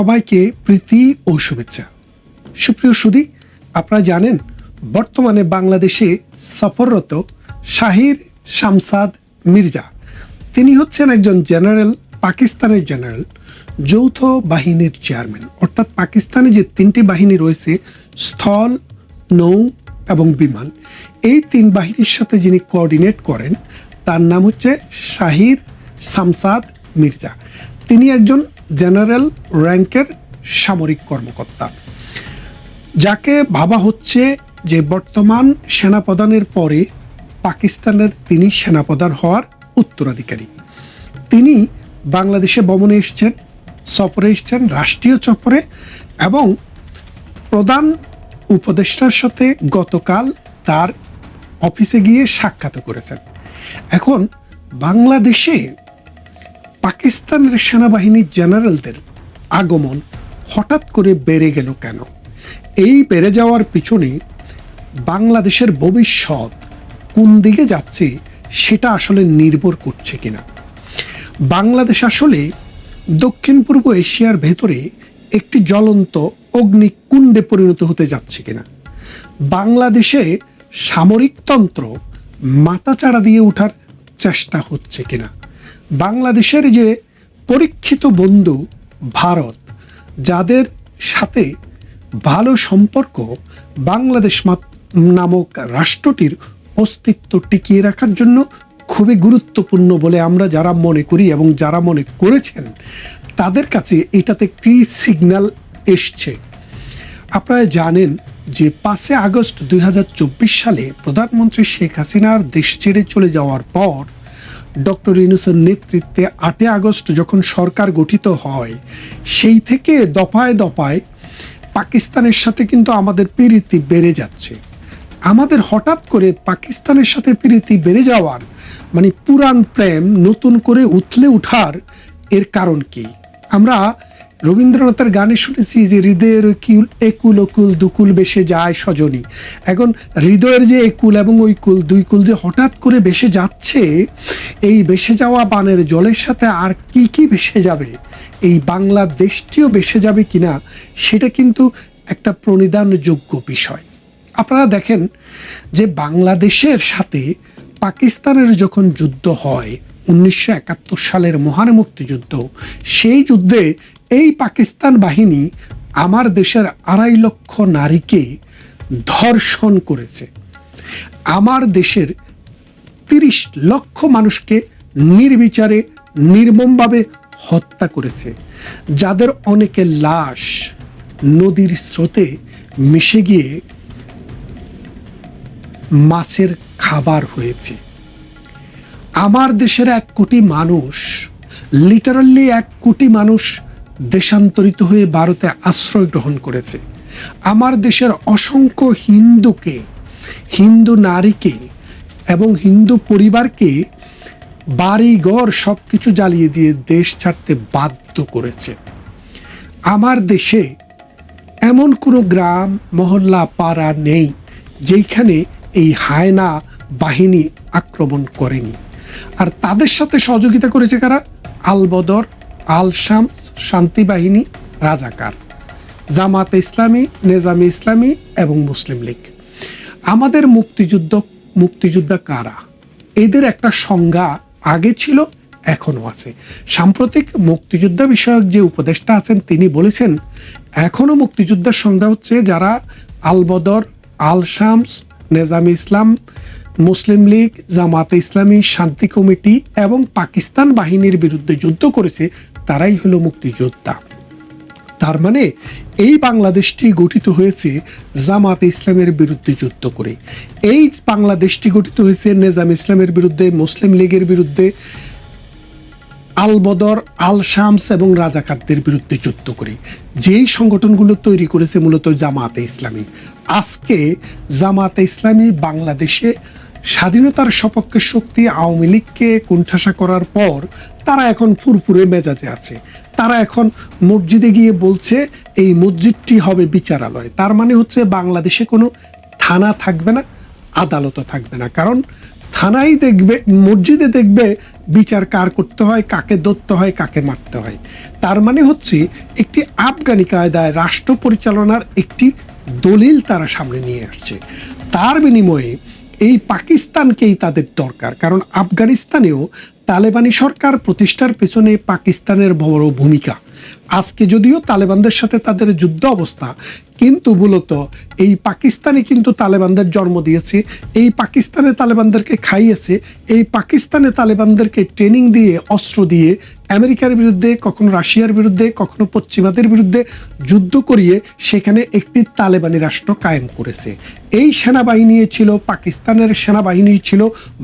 সবাইকে প্রীতি ও শুভেচ্ছা। সুপ্রিয় সুদী আপনারা জানেন, বর্তমানে বাংলাদেশে সফররত শাহির শামসাদ মির্জা। তিনি হচ্ছেন একজন জেনারেল, পাকিস্তানের জেনারেল, যৌথ বাহিনীর চেয়ারম্যান। অর্থাৎ পাকিস্তানে যে তিনটি বাহিনী রয়েছে, স্থল, নৌ এবং বিমান, এই তিন বাহিনীর সাথে যিনি কোঅর্ডিনেট করেন, তার নাম হচ্ছে শাহির শামসাদ মির্জা। তিনি একজন জেনারেল র্যাঙ্কের সামরিক কর্মকর্তা। যাকে ভাবা হচ্ছে যে বর্তমান সেনাপ্রধানের পরে পাকিস্তানের তিনি সেনাপ্রধান হওয়ার উত্তরাধিকারী। তিনি বাংলাদেশে ভ্রমণে এসছেন, সফরে এসছেন, রাষ্ট্রীয় সফরে এবং প্রধান উপদেষ্টার সাথে গতকাল তার অফিসে গিয়ে সাক্ষাৎ করেছেন। এখন বাংলাদেশে পাকিস্তানের সেনাবাহিনীর জেনারেলদের আগমন হঠাৎ করে বেড়ে গেল কেন? এই বেড়ে যাওয়ার পিছনে বাংলাদেশের ভবিষ্যৎ কোন দিকে যাচ্ছে সেটা আসলে নির্ভর করছে কিনা? বাংলাদেশ আসলে দক্ষিণ পূর্ব এশিয়ার ভেতরে একটি জ্বলন্ত অগ্নিকুণ্ডে পরিণত হতে যাচ্ছে কিনা? বাংলাদেশে সামরিকতন্ত্র মাথাচাড়া দিয়ে ওঠার চেষ্টা হচ্ছে কিনা? বাংলাদেশের যে পরীক্ষিত বন্ধু ভারত, যাদের সাথে ভালো সম্পর্ক বাংলাদেশ নামক রাষ্ট্রটির অস্তিত্ব টিকিয়ে রাখার জন্য খুবই গুরুত্বপূর্ণ বলে আমরা যারা মনে করি এবং যারা মনে করেছেন, তাদের কাছে এটাতে কি সিগন্যাল এসছে? আপনারা জানেন যে পাঁচে আগস্ট দু হাজার চব্বিশ সালে প্রধানমন্ত্রী শেখ হাসিনার দেশ ছেড়ে চলে যাওয়ার পর ডক্টর ইউনুসের নেতৃত্বে আটই আগস্ট যখন সরকার গঠিত হয়, সেই থেকে দফায় দফায় পাকিস্তানের সাথে কিন্তু আমাদের পীড়িতি বেড়ে যাচ্ছে। আমাদের হঠাৎ করে পাকিস্তানের সাথে প্রীতি বেড়ে যাওয়ার মানে পুরান প্রেম নতুন করে উথলে উঠার এর কারণ কি? আমরা রবীন্দ্রনাথের গানে শুনেছি যে হৃদয়ের কিউল একুল অকুল দুকুল বেশে যায় সজনী। এখন হৃদয়ের যে একুল এবং ওই কুল, দুই কুল যে হঠাৎ করে বেসে যাচ্ছে, এই বেসে যাওয়া বানের জলের সাথে আর কি কি ভেসে যাবে? এই বাংলাদেশটিও বেসে যাবে কিনা, সেটা কিন্তু একটা প্রণিধানযোগ্য বিষয়। আপনারা দেখেন যে বাংলাদেশের সাথে পাকিস্তানের যখন যুদ্ধ হয়, উনিশশো একাত্তর সালের মহান মুক্তিযুদ্ধ, সেই যুদ্ধে এই পাকিস্তান বাহিনী আমার দেশের আড়াই লক্ষ নারীকে ধর্ষণ করেছে। আমার দেশের তিরিশ লক্ষ মানুষকে নির্বিচারে, নির্মমভাবে হত্যা করেছে, যাদের অনেকে লাশ নদীর স্রোতে মিশে গিয়ে মাছের খাবার হয়েছে। আমার দেশের এক কোটি মানুষ লিটারালি এক কোটি মানুষ দেশান্তরিত হয়ে ভারতে আশ্রয় গ্রহণ করেছে। আমার দেশের অসংখ্য হিন্দুকে, হিন্দু নারীকে এবং হিন্দু পরিবারকে বাড়িঘর সব কিছু জ্বালিয়ে দিয়ে দেশ ছাড়তে বাধ্য করেছে। আমার দেশে এমন কোনো গ্রাম, মহল্লা, পাড়া নেই যেইখানে এই হায়না বাহিনী আক্রমণ করেনি। আর তাদের সাথে সহযোগিতা করেছে কারা? আলবদর আল শামস শান্তি বাহিনী রাজাকার, জামাতে ইসলামী, নেজামে ইসলামী এবং মুসলিম লীগ। আমাদের মুক্তিযুদ্ধ, মুক্তিযোদ্ধা কারা? এদের একটা সংজ্ঞা আগে ছিল, এখনও আছে। সাম্প্রতিক মুক্তিযোদ্ধা বিষয়ক যে উপদেষ্টা আছেন, তিনি বলেছেন, এখনও মুক্তিযোদ্ধার সংজ্ঞা হচ্ছে যারা আলবদর আল শামস নেজামি ইসলাম, মুসলিম লীগ, জামাতে ইসলামী, শান্তি কমিটি এবং পাকিস্তান বাহিনীর বিরুদ্ধে যুদ্ধ করেছে তারাই হলো মুক্তিযোদ্ধা। তার মানে এই বাংলাদেশটি গঠিত হয়েছে জামাতে ইসলামের বিরুদ্ধে যুদ্ধ করে। এই বাংলাদেশটি গঠিত হয়েছে নেজাম ইসলামের বিরুদ্ধে, মুসলিম লীগের বিরুদ্ধে আল বদর আল শামস এবং রাজাকারদের বিরুদ্ধে যুদ্ধ করে। যেই সংগঠনগুলো তৈরি করেছে মূলত জামাতে ইসলামী। আজকে জামাতে ইসলামী বাংলাদেশে স্বাধীনতার সপক্ষে শক্তি আওয়ামী লীগকে কুণ্ঠাসা করার পর তারা এখন ফুরফুরে মেজাজে আছে। তারা এখন মসজিদে গিয়ে বলছে, এই মসজিদটি হবে বিচারালয়। তার মানে হচ্ছে বাংলাদেশে কোনো থানা থাকবে না আদালতও থাকবে না। কারণ থানায় দেখবে, মসজিদে দেখবে বিচার কার করতে হয়, কাকে ধরতে হয়, কাকে মারতে হয়। তার মানে হচ্ছে একটি আফগানি কায়দায় রাষ্ট্র পরিচালনার একটি দলিল তারা সামনে নিয়ে আসছে। তার বিনিময়ে এই পাকিস্তানকেই তাদের দরকার। কারণ আফগানিস্তানেও তালেবানি সরকার প্রতিষ্ঠার পেছনে পাকিস্তানের বড় ভূমিকা। আজকে যদিও তালেবানদের সাথে তাদের যুদ্ধ অবস্থা, কিন্তু মূলত এই পাকিস্তানে কিন্তু তালেবানদের জন্ম দিয়েছে, এই পাকিস্তানে তালেবানদেরকে খাইয়েছে, এই পাকিস্তানে তালেবানদেরকে ট্রেনিং দিয়ে, অস্ত্র দিয়ে, আমেরিকার বিরুদ্ধে, কখনো রাশিয়ার বিরুদ্ধে, কখনো পশ্চিমাদের বিরুদ্ধে যুদ্ধ করিয়ে সেখানে একটি তালেবানি রাষ্ট্র কায়েম করেছে। এই সেনাবাহিনী ছিল, পাকিস্তানের সেনাবাহিনী ছিল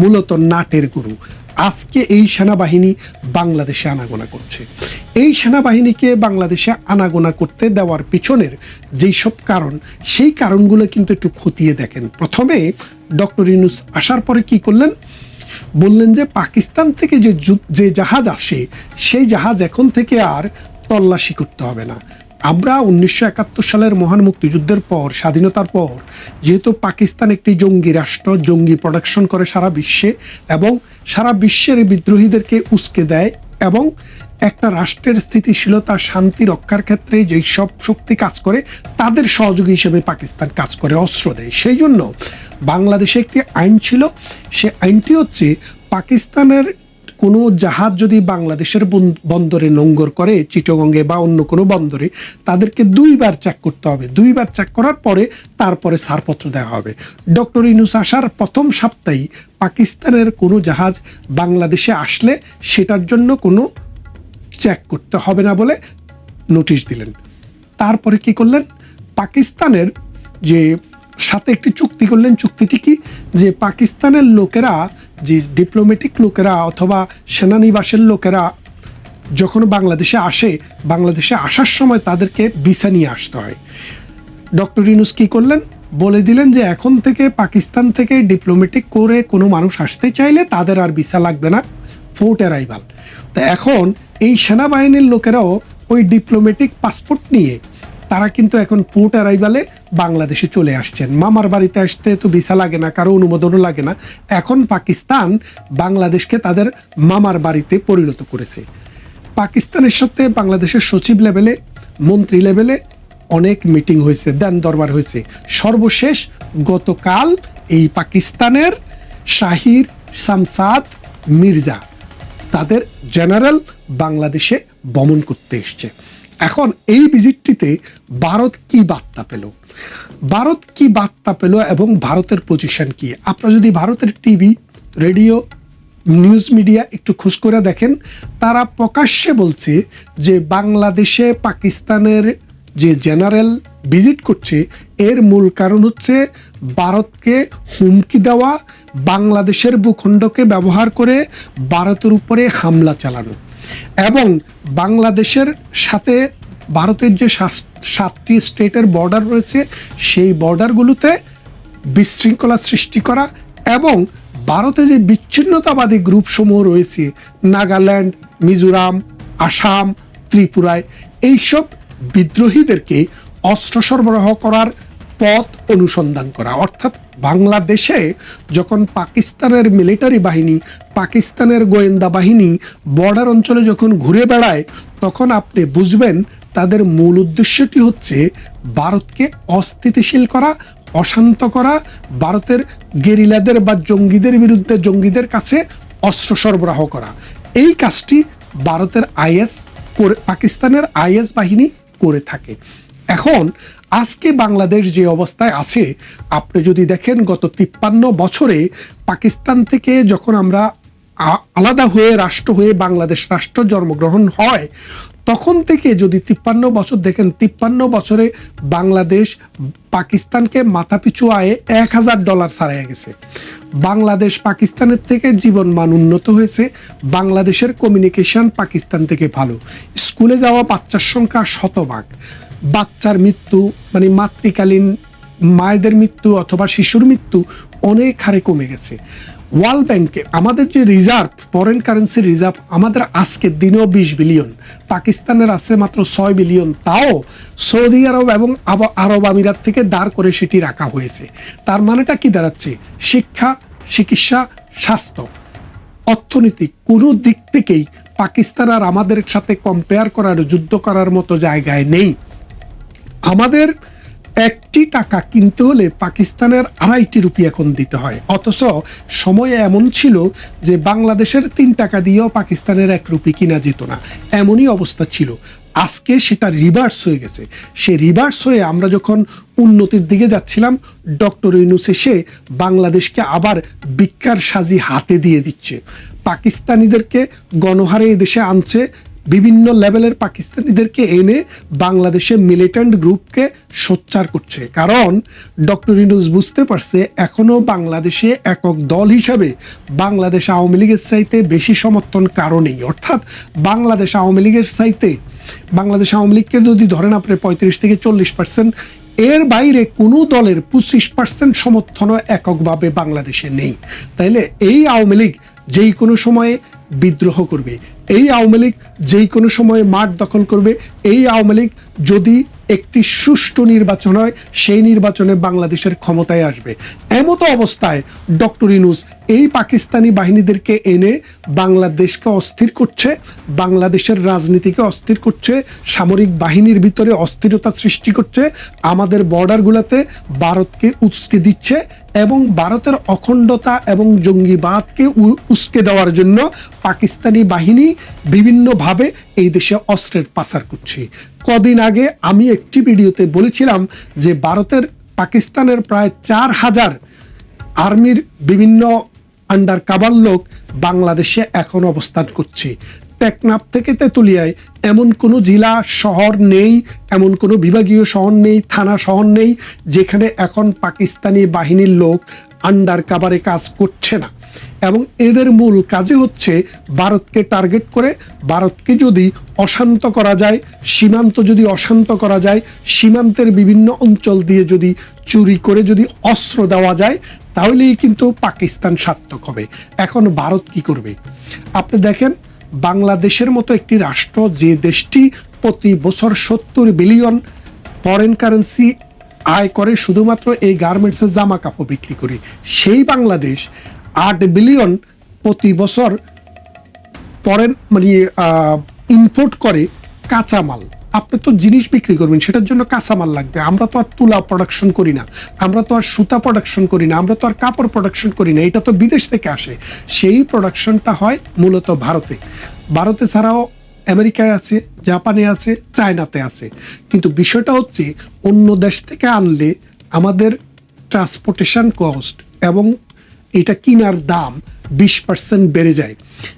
মূলত নাটের গুরু। আজকে এই সেনাবাহিনী বাংলাদেশে আনাগোনা করছে। এই সেনাবাহিনীকে বাংলাদেশে আনাগোনা করতে দেওয়ার পিছনের যেই সব কারণ, সেই কারণগুলো কিন্তু একটু খতিয়ে দেখেন। প্রথমে ডক্টর ইউনুস আসার পরে কি করলেন? বললেন যে পাকিস্তান থেকে যু- যে জাহাজ আসে, সেই জাহাজ এখন থেকে আর তল্লাশি করতে হবে না। আমরা উনিশশো একাত্তর সালের মহান মুক্তিযুদ্ধের পর, স্বাধীনতার পর, যেহেতু পাকিস্তান একটি জঙ্গি রাষ্ট্র, জঙ্গি প্রোডাকশন করে সারা বিশ্বে এবং সারা বিশ্বের বিদ্রোহীদেরকে উস্কে দেয় এবং একটা রাষ্ট্রের স্থিতিশীলতা, শান্তি রক্ষার ক্ষেত্রে যেই সব শক্তি কাজ করে, তাদের সহযোগী হিসেবে পাকিস্তান কাজ করে, অস্ত্র দেয়। সেই জন্য বাংলাদেশে একটি আইন ছিল, সে আইনটি হচ্ছে পাকিস্তানের কোনো জাহাজ যদি বাংলাদেশের বন- বন্দরে নোঙ্গর করে, চিটগঙ্গে বা অন্য কোনো বন্দরে, তাদেরকে দুইবার চেক করতে হবে। দুইবার চেক করার পরে তারপরে ছাড়পত্র দেওয়া হবে। ডক্টর ইনুস আসার প্রথম সপ্তাহেই পাকিস্তানের কোনো জাহাজ বাংলাদেশে আসলে সেটার জন্য কোনো চেক করতে হবে না বলে নোটিশ দিলেন। তারপরে কি করলেন? পাকিস্তানের যে সাথে একটি চুক্তি করলেন, চুক্তিটি কি? যে পাকিস্তানের লোকেরা যে ডিপ্লোম্যাটিক লোকেরা অথবা সেনানিবাসের লোকেরা যখন বাংলাদেশে আসে, বাংলাদেশে আসার সময় তাদেরকে ভিসা নিয়ে আসতে হয়। ডক্টর ইউনুস কী করলেন? বলে দিলেন যে এখন থেকে পাকিস্তান থেকে ডিপ্লোম্যাটিক করে কোনো মানুষ আসতে চাইলে তাদের আর ভিসা লাগবে না ফোর্ট অ্যারাইভাল তো এখন এই সেনাবাহিনীর লোকেরাও ওই ডিপ্লোম্যাটিক পাসপোর্ট নিয়ে, তারা কিন্তু এখন পোর্ট অ্যারাইভালে বাংলাদেশে চলে আসছেন। মামার বাড়িতে আসতে তো ভিসা লাগে না, কারও অনুমোদনও লাগে না। এখন পাকিস্তান বাংলাদেশকে তাদের মামার বাড়িতে পরিণত করেছে। পাকিস্তানের সাথে বাংলাদেশের সচিব লেভেলে, মন্ত্রী লেভেলে অনেক মিটিং হয়েছে, দেন দরবার হয়েছে। সর্বশেষ গতকাল এই পাকিস্তানের শাহির শামসাদ মির্জা তাদের জেনারেল বাংলাদেশে বমন করতে এসছে। এখন এই ভিজিটটিতে ভারত কি বার্তা পেল? ভারত কি বার্তা পেল এবং ভারতের পজিশন কি? আপনারা যদি ভারতের টিভি রেডিও নিউজ মিডিয়া একটু খোঁজ করে দেখেন, তারা প্রকাশ্যে বলছে যে বাংলাদেশে পাকিস্তানের যে জেনারেল ভিজিট করছে, এর মূল কারণ হচ্ছে ভারতকে হুমকি দেওয়া, বাংলাদেশের ভূখণ্ডকে ব্যবহার করে ভারতের উপরে হামলা চালানো। এবং বাংলাদেশের সাথে ভারতের যে সাত- সাতটি স্টেটের বর্ডার রয়েছে, সেই বর্ডারগুলোতে বিশৃঙ্খলা সৃষ্টি করা এবং ভারতে যে বিচ্ছিন্নতাবাদী গ্রুপসমূহ রয়েছে, নাগাল্যান্ড, মিজোরাম, আসাম, ত্রিপুরায়, এইসব বিদ্রোহীদেরকে অস্ত্র সরবরাহ করার পথ অনুসন্ধান করা। অর্থাৎ বাংলাদেশে যখন পাকিস্তানের মিলিটারি বাহিনী, পাকিস্তানের গোয়েন্দা বাহিনী বর্ডার অঞ্চলে যখন ঘুরে বেড়ায়, তখন আপনি বুঝবেন তাদের মূল উদ্দেশ্যটি হচ্ছে ভারতকে অস্থিতিশীল করা, অশান্ত করা, ভারতের গেরিলাদের বা জঙ্গিদের বিরুদ্ধে জঙ্গিদের কাছে অস্ত্র সরবরাহ করা। এই কাজটি ভারতের আইএস করে, পাকিস্তানের আইএস বাহিনী করে থাকে। এখন আজকে বাংলাদেশ যে অবস্থায় আছে, আপনি যদি দেখেন গত তিপ্পান্ন বছরে পাকিস্তান থেকে যখন আমরা আলাদা হয়ে রাষ্ট্র হয়ে বাংলাদেশ রাষ্ট্র জন্মগ্রহণ হয়, তখন থেকে যদি তিপ্পান্ন বছর, দেখেন তিপ্পান্ন বছরে বাংলাদেশ পাকিস্তানকে মাথাপিছু আয়ে এক হাজার ডলার ছাড়াই গেছে। বাংলাদেশ পাকিস্তানের থেকে জীবন মান উন্নত হয়েছে, বাংলাদেশের কমিউনিকেশন পাকিস্তান থেকে ভালো। স্কুলে যাওয়া বাচ্চার সংখ্যা শতভাগ। বাচ্চার মৃত্যু মানে মাতৃকালীন মায়েদের মৃত্যু অথবা শিশুর মৃত্যু অনেক হারে কমে গেছে। ওয়ার্ল্ড ব্যাংকে আমাদের যে রিজার্ভ ফরেন কারেন্সি রিজার্ভ আমাদের আজকের দিনেও বিশ বিলিয়ন পাকিস্তানের আছে মাত্র ছয় বিলিয়ন তাও সৌদি আরব এবং আরব আমিরাত থেকে দাঁড় করে সেটি রাখা হয়েছে। তার মানেটা কি দাঁড়াচ্ছে? শিক্ষা, চিকিৎসা, স্বাস্থ্য। অর্থনীতি কোনো দিক থেকেই পাকিস্তান আর আমাদের সাথে কম্পেয়ার করার, যুদ্ধ করার মতো জায়গায় নেই। আমাদের একটি টাকা কিনতে হলে পাকিস্তানের আড়াইটি রুপি এখন দিতে হয়। অথচ সময় এমন ছিল যে বাংলাদেশের তিন টাকা দিয়েও পাকিস্তানের এক রুপি কিনা যেত না। এমনই অবস্থা ছিল। আজকে সেটা রিভার্স হয়ে গেছে। সে রিভার্স হয়ে আমরা যখন উন্নতির দিকে যাচ্ছিলাম, ডক্টর ইউনুস এসে বাংলাদেশকে আবার বিজ্ঞার সাজি হাতে দিয়ে দিচ্ছে। পাকিস্তানিদেরকে গণহারে এদেশে আনছে বিভিন্ন লেভেলের পাকিস্তানিদেরকে এনে বাংলাদেশে মিলিটেন্ট গ্রুপকে সোচ্চার করছে। কারণ ডক্টর ইনুস বুঝতে পারছে, এখনও বাংলাদেশে একক দল হিসাবে বাংলাদেশ আওয়ামী লীগের চাইতে বেশি সমর্থন কারণেই অর্থাৎ বাংলাদেশ আওয়ামী লীগের চাইতে, বাংলাদেশ আওয়ামী লীগকে যদি ধরেন আপনি পঁয়ত্রিশ থেকে চল্লিশ পার্সেন্ট এর বাইরে কোনো দলের পঁচিশ পার্সেন্ট সমর্থনও এককভাবে বাংলাদেশে নেই। তাইলে এই আওয়ামী লীগ যেই কোনো সময়ে বিদ্রোহ করবে এই আওয়ামী লীগ যেই কোনো সময়ে মাঠ দখল করবে, এই আওয়ামী লীগ যদি একটি সুষ্ঠু নির্বাচন হয়, সেই নির্বাচনে বাংলাদেশের ক্ষমতায় আসবে। এমতো অবস্থায় ডক্টর ইনুস এই পাকিস্তানি বাহিনীদেরকে এনে বাংলাদেশকে অস্থির করছে, বাংলাদেশের রাজনীতিকে অস্থির করছে, সামরিক বাহিনীর ভিতরে অস্থিরতা সৃষ্টি করছে, আমাদের বর্ডারগুলোতে ভারতকে উস্কে দিচ্ছে এবং ভারতের অখণ্ডতা এবং জঙ্গিবাদকে উস্কে দেওয়ার জন্য পাকিস্তানি বাহিনী বিভিন্নভাবে এই দেশে অস্ত্রের পাচার করছে। কদিন আগে আমি একটি ভিডিওতে বলেছিলাম যে ভারতের পাকিস্তানের প্রায় চার হাজার আর্মির বিভিন্ন আন্ডার কাবার লোক বাংলাদেশে এখন অবস্থান করছে। টেকনাফ থেকে তেঁতুলিয়ায় এমন কোনো জেলা, শহর নেই, এমন কোনো বিভাগীয় শহর নেই, থানা শহর নেই, যেখানে এখন পাকিস্তানি বাহিনীর লোক আন্ডার কাবারে কাজ করছে না। এবং এদের মূল কাজে হচ্ছে ভারতকে টার্গেট করে, ভারতকে যদি অশান্ত করা যায়, সীমান্ত যদি অশান্ত করা যায়, সীমান্তের বিভিন্ন অঞ্চল দিয়ে যদি চুরি করে যদি অস্ত্র দেওয়া যায়, তাহলেই কিন্তু পাকিস্তান সার্থক হবে। এখন ভারত কি করবে? আপনি দেখেন, বাংলাদেশের মতো একটি রাষ্ট্র, যে দেশটি প্রতি বছর সত্তর বিলিয়ন ফরেন কারেন্সি আয় করে, শুধুমাত্র এই গার্মেন্টসের জামা কাপড় বিক্রি করে, সেই বাংলাদেশ আট বিলিয়ন প্রতি বছর ফরেন মানে ইম্পোর্ট করে কাঁচামাল। আপনি তো জিনিস বিক্রি করবেন, সেটার জন্য কাঁচামাল লাগবে। আমরা তো আর তুলা প্রোডাকশন করি না, আমরা তো আর সুতা প্রোডাকশন করি না, আমরা তো আর কাপড় প্রোডাকশন করি না, এটা তো বিদেশ থেকে আসে। সেই প্রোডাকশনটা হয় মূলত ভারতে। ভারতে ছাড়াও আমেরিকায় আছে, জাপানে আছে, চায়নাতে আছে। কিন্তু বিষয়টা হচ্ছে, অন্য দেশ থেকে আনলে আমাদের ট্রান্সপোর্টেশন কস্ট এবং এটা কিনার দাম বিশ পার্সেন্ট বেড়ে যায়।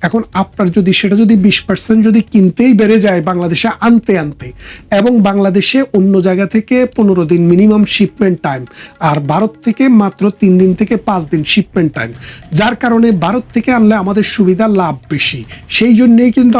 এখন আপনার যদি সেটা যদি বিশ পার্সেন্ট যদি কিনতেই বেড়ে যায় বাংলাদেশে আনতে আনতে এবং বাংলাদেশে অন্য জায়গা থেকে পনেরো দিন মিনিমাম শিপমেন্ট টাইম আর ভারত থেকে মাত্র তিন দিন থেকে পাঁচ দিন শিপমেন্ট টাইম যার কারণে ভারত থেকে আনলে আমাদের সুবিধা লাভ বেশি। সেই জন্যেই কিন্তু